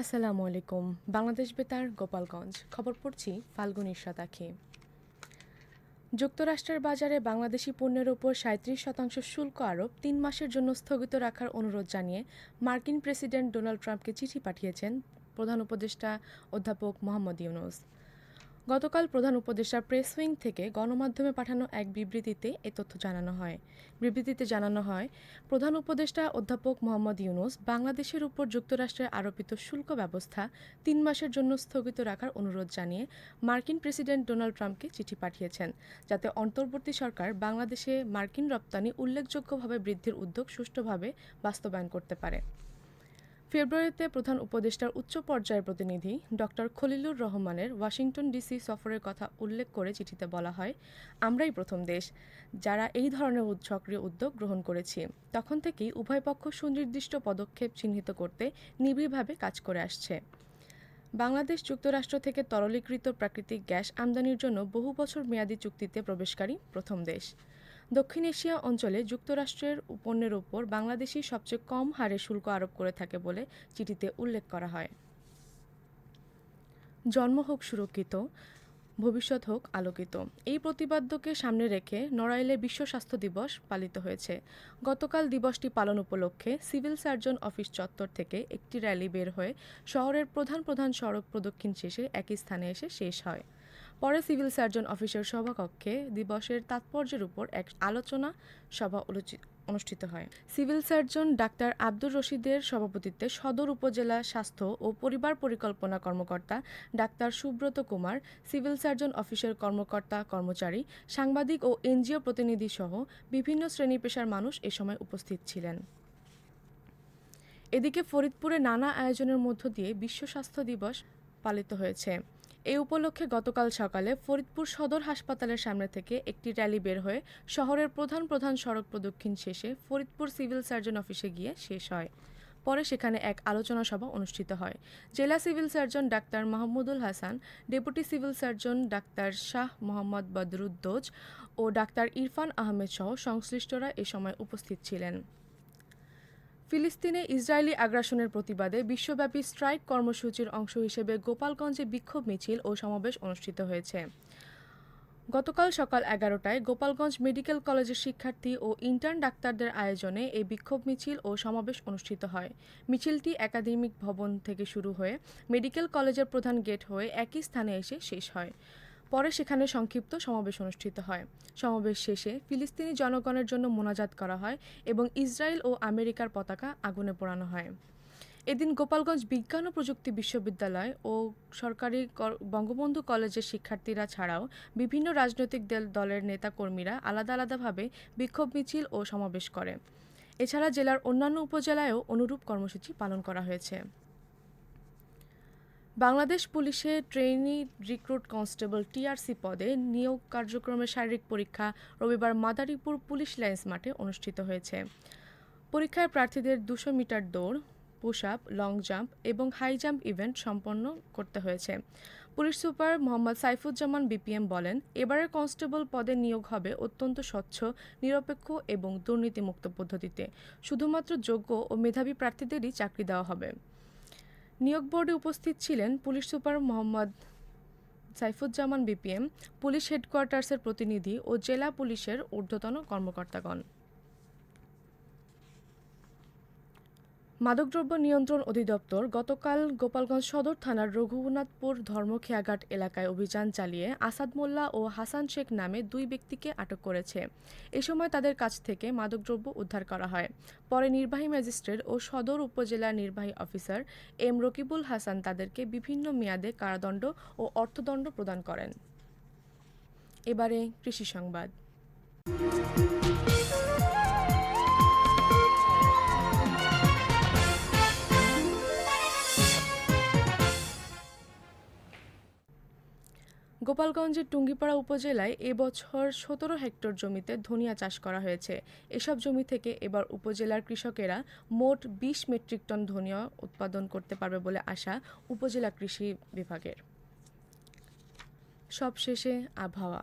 আসসালামু আলাইকুম। বাংলাদেশ বেতার, গোপালগঞ্জ। খবর পড়ছি ফাল্গুন ইরশাদ যুক্তরাষ্ট্রের বাজারে বাংলাদেশি পণ্যের ওপর সাঁত্রিশ শতাংশ শুল্ক আরোপ তিন মাসের জন্য স্থগিত রাখার অনুরোধ জানিয়ে মার্কিন প্রেসিডেন্ট ডোনাল্ড ট্রাম্পকে চিঠি পাঠিয়েছেন প্রধান উপদেষ্টা অধ্যাপক মোহাম্মদ ইউনুস। গতকাল প্রধান উপদেষ্টা প্রেস উইং থেকে গণমাধ্যমে পাঠানো এক বিবৃতিতে এ তথ্য জানানো হয়। বিবৃতিতে জানানো হয়, প্রধান উপদেষ্টা অধ্যাপক মোহাম্মদ ইউনুস বাংলাদেশের উপর যুক্তরাষ্ট্রের আরোপিত শুল্ক ব্যবস্থা তিন মাসের জন্য স্থগিত রাখার অনুরোধ জানিয়ে মার্কিন প্রেসিডেন্ট ডোনাল্ড ট্রাম্পকে চিঠি পাঠিয়েছেন, যাতে অন্তর্বর্তী সরকার বাংলাদেশে মার্কিন রপ্তানি উল্লেখযোগ্যভাবে বৃদ্ধির উদ্যোগ সুষ্ঠুভাবে বাস্তবায়ন করতে পারে। ফেব্রুয়ারিতে প্রধান উপদেষ্টার উচ্চ পর্যায়ের প্রতিনিধি ডক্টর খলিলুর রহমানের ওয়াশিংটন ডিসি সফরের কথা উল্লেখ করে চিঠিতে বলা হয়, আমরাই প্রথম দেশ যারা এই ধরনের সক্রিয় উদ্যোগ গ্রহণ করেছি। তখন থেকেই উভয় পক্ষ সুনির্দিষ্ট পদক্ষেপ চিহ্নিত করতে নিবিড়ভাবে কাজ করে আসছে। বাংলাদেশ যুক্তরাষ্ট্র থেকে তরলীকৃত প্রাকৃতিক গ্যাস আমদানির জন্য বহু বছর মেয়াদী চুক্তিতে প্রবেশকারী প্রথম দেশ। দক্ষিণ এশিয়া অঞ্চলে যুক্তরাষ্ট্রের পণ্যের ওপর বাংলাদেশই সবচেয়ে কম হারে শুল্ক আরোপ করে থাকে বলে চিঠিতে উল্লেখ করা হয়। জন্ম হোক সুরক্ষিত, ভবিষ্যৎ হোক আলোকিত। এই প্রতিপাদ্যকে সামনে রেখে নড়াইলে বিশ্ব স্বাস্থ্য দিবস পালিত হয়েছে। গতকাল দিবসটি পালন উপলক্ষে সিভিল সার্জন অফিস চত্বর থেকে একটি র্যালি বের হয়ে শহরের প্রধান প্রধান সড়ক প্রদক্ষিণ শেষে একই স্থানে এসে শেষ হয়। পরে সিভিল সার্জন অফিসের সভাকক্ষে দিবসের তাৎপর্যের উপর এক আলোচনা সভা অনুষ্ঠিত হয়। সিভিল সার্জন ডাক্তার আব্দুর রশিদের সভাপতিত্বে সদর উপজেলা স্বাস্থ্য ও পরিবার পরিকল্পনা কর্মকর্তা doctor Subrata Kumar, civil surgeon অফিসের কর্মকর্তা কর্মচারী, সাংবাদিক ও এনজিও প্রতিনিধি সহ বিভিন্ন শ্রেণি পেশার মানুষ এ সময় উপস্থিত ছিলেন। এদিকে ফরিদপুরে নানা আয়োজনের মধ্য দিয়ে বিশ্ব স্বাস্থ্য দিবস পালিত হয়েছে। এই উপলক্ষে গতকাল সকালে ফরিদপুর সদর হাসপাতালের সামনে থেকে একটি র্যালি বের হয়ে শহরের প্রধান প্রধান সড়ক প্রদক্ষিণ শেষে ফরিদপুর সিভিল সার্জন অফিসে গিয়ে শেষ হয়। পরে সেখানে এক আলোচনা সভা অনুষ্ঠিত হয়। জেলা civil surgeon doctor Mahmudul Hasan, deputy civil surgeon doctor Shah Mohammad Badruddoza ও ডাক্তার ইরফান আহমেদ সহ সংশ্লিষ্টরা এ সময় উপস্থিত ছিলেন। ফিলিস্তিনে ইসরায়েলি আগ্রাসনের প্রতিবাদে বিশ্বব্যাপী স্ট্রাইক কর্মসূচির অংশ হিসেবে গোপালগঞ্জে বিক্ষোভ মিছিল ও সমাবেশ অনুষ্ঠিত হয়েছে। গতকাল সকাল এগারোটায় গোপালগঞ্জ মেডিকেল কলেজের শিক্ষার্থী ও ইন্টার্ন ডাক্তারদের আয়োজনে এই বিক্ষোভ মিছিল ও সমাবেশ অনুষ্ঠিত হয়। মিছিলটি একাডেমিক ভবন থেকে শুরু হয়ে মেডিকেল কলেজের প্রধান গেট হয়ে একই স্থানে এসে শেষ হয়। পরে সেখানে সংক্ষিপ্ত সমাবেশ অনুষ্ঠিত হয়। সমাবেশ শেষে ফিলিস্তিনি জনগণের জন্য মোনাজাত করা হয় এবং ইসরায়েল ও আমেরিকার পতাকা আগুনে পোড়ানো হয়। এদিন গোপালগঞ্জ বিজ্ঞান ও প্রযুক্তি বিশ্ববিদ্যালয় ও সরকারি বঙ্গবন্ধু কলেজের শিক্ষার্থীরা ছাড়াও বিভিন্ন রাজনৈতিক দল- দলের নেতাকর্মীরা আলাদা আলাদাভাবে বিক্ষোভ মিছিল ও সমাবেশ করে। এছাড়া জেলার অন্যান্য উপজেলায়ও অনুরূপ কর্মসূচি পালন করা হয়েছে। বাংলাদেশ পুলিশে ট্রেনি রিক্রুট কনস্টেবল টিআরসি পদে নিয়োগ কার্যক্রমের শারীরিক পরীক্ষা রবিবার মাদারীপুর পুলিশ লাইন্স মাঠে অনুষ্ঠিত হয়েছে। পরীক্ষায় প্রার্থীদের দুশো মিটার দৌড়, পুশ আপ, লং জাম্প এবং হাই জাম্প ইভেন্ট সম্পন্ন করতে হয়েছে। Police super Mohammad Saifuzzaman BPM বলেন, এবারের কনস্টেবল পদে নিয়োগ হবে অত্যন্ত স্বচ্ছ, নিরপেক্ষ এবং দুর্নীতিমুক্ত পদ্ধতিতে। শুধুমাত্র যোগ্য ও মেধাবী প্রার্থীদেরই চাকরি দেওয়া হবে। নিয়োগ বোর্ডে উপস্থিত ছিলেন police super Mohammad Saifuzzaman BPM, police হেডকোয়ার্টার্সের প্রতিনিধি ও জেলা পুলিশের ঊর্ধ্বতন কর্মকর্তাগণ। মাদকদ্রব্য নিয়ন্ত্রণ অধিদপ্তর গতকাল গোপালগঞ্জ সদর থানার রঘুনাথপুর ধর্মখেয়াঘাট এলাকায় অভিযান চালিয়ে আসাদ মোল্লা ও হাসান শেখ নামে দুই ব্যক্তিকে আটক করেছে। এ সময় তাদের কাছ থেকে মাদকদ্রব্য উদ্ধার করা হয়। পরে নির্বাহী ম্যাজিস্ট্রেট ও সদর উপজেলা নির্বাহী অফিসার এম রকিবুল হাসান তাদেরকে বিভিন্ন মেয়াদে কারাদণ্ড ও অর্থদণ্ড প্রদান করেন। এবারে কৃষি সংবাদ। গোপালগঞ্জের টুঙ্গিপাড়া উপজেলায় এবছর সতেরো হেক্টর জমিতে ধনিয়া চাষ করা হয়েছে। এসব জমি থেকে এবার উপজেলার কৃষকেরা মোট বিশ মেট্রিক টন ধনিয়া উৎপাদন করতে পারবে বলে আশা উপজেলা কৃষি বিভাগের। সবশেষে আবহাওয়া।